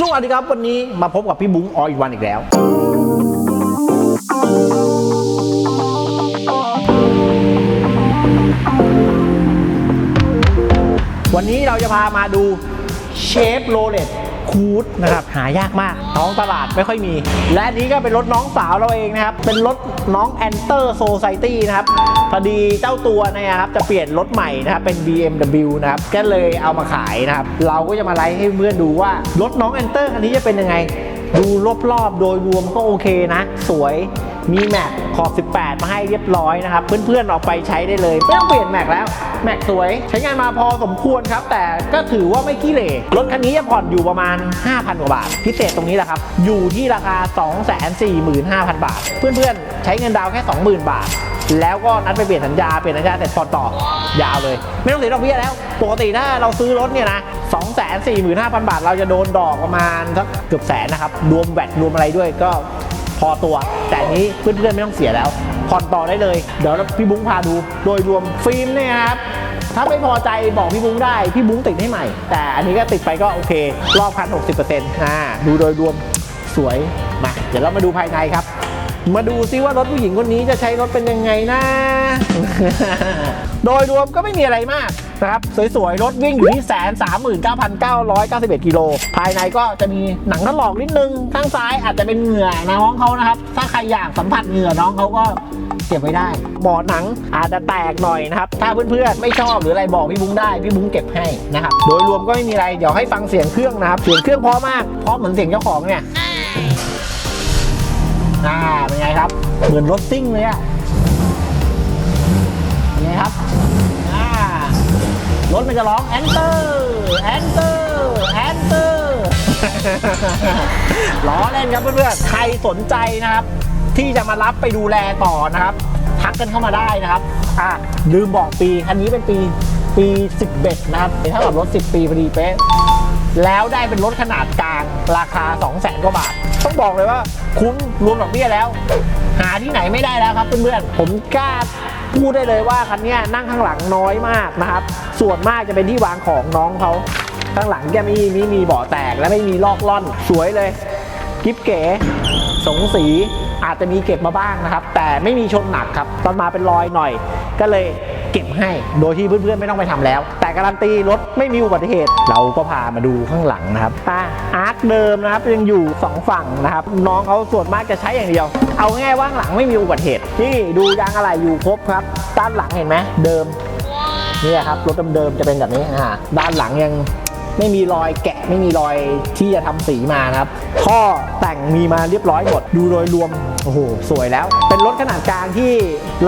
สวัสดีครับ วันนี้มาพบกับพี่บุ้งออีกวันอีกแล้ว วันนี้เราจะพามาดูเชฟโรเลต คูดนะครับหายากมากท้องตลาดไม่ค่อยมี และอันนี้ก็เป็นรถน้องสาวเราเองนะครับ เป็นรถน้องแอนเตอร์โซไซตี้นะครับพอดีเจ้าตัวเนยครับจะเปลี่ยนรถใหม่นะครับเป็น BMW นะครับก็เลยเอามาขายนะครับ เราก็จะมาไลฟ์ให้เพื่อนดูว่ารถน้องแอนเตอร์คันนี้จะเป็นยังไง ดูรอบๆโดยรวมก็โอเคนะ สวย มีแม็กขอบ 18 มาให้เรียบร้อยนะครับ เพื่อนๆเอาไปใช้ได้เลยไม่ต้องเปลี่ยนแม็กแล้ว แม็กสวย ใช้งานมาพอสมควรครับ แต่ก็ถือว่าไม่ขี้เหร่รถคันนี้จะผ่อนอยู่ประมาณ 5,000 กว่าบาท พิเศษตรงนี้แหละครับ อยู่ที่ราคา 245,000 บาท เพื่อนๆ ใช้เงินดาวแค่ 20,000 บาทแล้วก็นัดไปเปลี่ยนสัญญา เปลี่ยนสัญญาเสร็จผ่อนต่อยาวเลย ไม่ต้องเสียดอกเบี้ยแล้ว ปกติถ้าเราซื้อรถเนี่ยนะ245,000บาท เราจะโดนดอกประมาณสักเกือบแสนนะครับ รวมแวดรวมอะไรด้วยก็ อตัว แต่นี้เพื่อนๆไม่ต้องเสียแล้วผ่อนต่อได้เลย เดี๋ยวพี่บุ้งพาดูโดยรวมฟิล์มเนี่ยครับถ้าไม่พอใจบอกพี่บุ้งได้ พี่บุ้งติดให้ใหม่ แต่อันนี้ก็ติดไปก็โอเค รอบคัน60%อ่าดูโดยรวมสวยมาเดี๋ยวเรามาดูภายในครับ มาดูซิว่ารถผู้หญิงคนนี้จะใช้รถเป็นยังไงนะ โดยรวมก็ไม่มีอะไรมาก นะครับสวยๆ รถวิ่งอยู่ที่แสนสามหมื่นเก้าพันเก้าร้อยเก้าสิบเอ็ดกิโลภายในก็จะมีหนังถลอกนิดนึง ข้างซ้ายอาจจะเป็นเหงื่อน้องเขานะครับ ถ้าใครอยากสัมผัสเหงื่อน้องเขาก็เก็บไว้ได้เบาะหนังอาจจะแตกหน่อยนะครับ ถ้าเพื่อนๆ ไม่ชอบหรืออะไรบอกพี่บุ้งได้ พี่บุ้งเก็บให้นะครับ โดยรวมก็ไม่มีอะไร เดี๋ยวให้ฟังเสียงเครื่องนะครับ เสียงเครื่องเพราะมาก เพราะเหมือนเสียงเจ้าของเนี่ยอ่าเป็นไงครับ เหมือนรถซิ่งเลยอะารถมันจะร้อง enter enter enter ล้อเล่นครับเพื่อนๆ ใครสนใจนะครับ ที่จะมารับไปดูแลต่อนะครับทักกันเข้ามาได้นะครับอ่าลืมบอกปีคันนี้เป็นปีปี 11 นะครับเท่ากับรถ 10 ปีพอดีเป๊ะแล้วได้เป็นรถขนาดกลางราคา 2 0 0 0 0 0กว่าบาท ต้องบอกเลยว่าคุ้มรวมดอกเบี้ยแล้ว หาที่ไหนไม่ได้แล้วครับเพื่อนๆ ผมกล้า พูดได้เลยว่าคันนี้นั่งข้างหลังน้อยมากนะครับ ส่วนมากจะเป็นที่วางของน้องเขาข้างหลังแกไม่มีไม่มีเบาะแตกและไม่มีลอกล่อน สวยเลยกิ๊บเก๋สงสีอาจจะมีเก็บมาบ้างนะครับ แต่ไม่มีชนหนักครับ ตอนมาเป็นรอยหน่อย ก็เลย เก็บให้ โดยที่เพื่อนๆไม่ต้องไปทำแล้ว แต่การันตีรถไม่มีอุบัติเหตุ เราก็พามาดูข้างหลังนะครับอะอาร์คเดิมนะครับยังอยู่สองฝั่งนะครับน้องเขาส่วนมากจะใช้อย่างเดียว เอาง่ายๆว่าข้างหลังไม่มีอุบัติเหตุนี่ดูยางอะไรอยู่ครบครับด้านหลังเห็นไหมเดิมเนี่ยครับรถเดิมๆจะเป็นแบบนี้อ่าด้านหลังยังไม่มีรอยแกะไม่มีรอยที่จะทำสีมานะครับท่อแต่งมีมาเรียบร้อยหมด ดูโดยรวม โอ้โห สวยแล้วเป็น รถขนาดกลางที่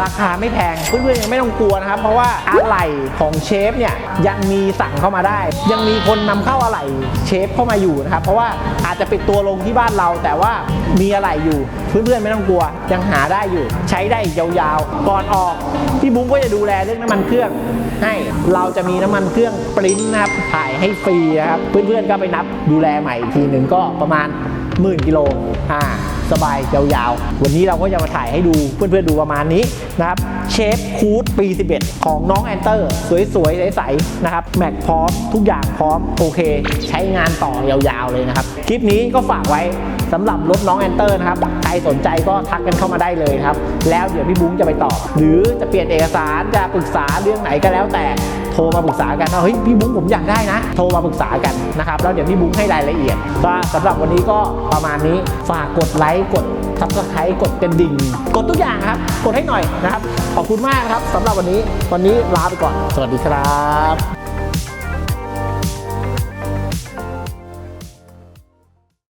ราคาไม่แพงเพื่อนๆยังไม่ต้องกลัวนะครับ เพราะว่าอะไหล่ของเชฟเนี่ยยังมีสั่งเข้ามาได้ ยังมีคนนำเข้าอะไหล่เชฟเข้ามาอยู่นะครับ เพราะว่าอาจจะปิดตัวลงที่บ้านเรา แต่ว่ามีอะไหล่อยู่เพื่อนๆไม่ต้องกลัว ยังหาได้อยู่ ใช้ได้ยาวๆ ก่อนออกพี่บุ้งก็จะดูแลเรื่องน้ำมันเครื่องให้เราจะมีน้ำมันเครื่องปริ้นนะครับถ่ายให้ฟรีนะครับเพื่อนๆก็ไปนับดูแลใหม่อีกทีหนึ่งก็ประมาณหมื่นกิโลอ่า สบายยาวๆ วันนี้เราก็จะมาถ่ายให้ดูเพื่อนๆดูประมาณนี้นะครับเชฟคูดปี 11 ของน้องแอนเตอร์ สวยๆ ใสๆ นะครับ แม็กพร้อม ทุกอย่างพร้อม โอเค ใช้งานต่อยาวๆเลยนะครับ คลิปนี้ก็ฝากไว้ สำหรับรถน้องแอนเตอร์นะครับ ใครสนใจก็ทักกันเข้ามาได้เลยครับ แล้วเดี๋ยวพี่บุ้งจะไปตอบ หรือจะเปลี่ยนเอกสารจะปรึกษาเรื่องไหนก็แล้วแต่โทรมาปรึกษากันว่าเฮ้ยพี่บุ้งผมอยากได้นะ โทรมาปรึกษากันนะครับแล้วเดี๋ยวพี่บุ้งให้รายละเอียดก็สำหรับวันนี้ก็ประมาณนี้ฝากกดไลค์กดซับสไครต์กดกระดิ่ง กดทุกอย่างครับ กดให้หน่อยนะครับ ขอบคุณมากครับสำหรับวันนี้ วันนี้ลาไปก่อน สวัสดีครับ